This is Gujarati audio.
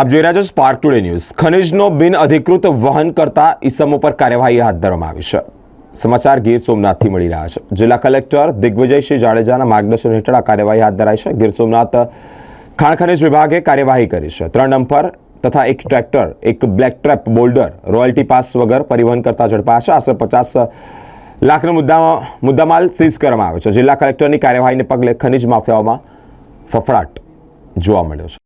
આપ જોઈ રહ્યા છો સ્પાર્ક ટુડે ન્યૂઝ ખનિજનો બિન અધિકૃત વહન કરતા ઇસમો પર કાર્યવાહી હાથ ધરવામાં આવી છે. સમાચાર ગીર સોમનાથથી મળી રહ્યા છે. જિલ્લા કલેક્ટર દિગ્વિજયસિંહ જાડેજાના માર્ગદર્શન હેઠળ આ કાર્યવાહી હાથ ધરાઈ છે. ગીર સોમનાથ ખાણ ખનિજ વિભાગે કાર્યવાહી કરી છે. ત્રણ ડમ્પર તથા એક ટ્રેક્ટર, એક black trap boulder royalty pass વગર પરિવહન કરતા ઝડપાયા છે. આશરે પચાસ લાખનો મુદ્દા મુદ્દામાલ સીઝ કરવામાં આવ્યો છે. જિલ્લા કલેક્ટરની કાર્યવાહીને પગલે ખનિજ માફિયાઓમાં ફફડાટ જોવા મળ્યો છે.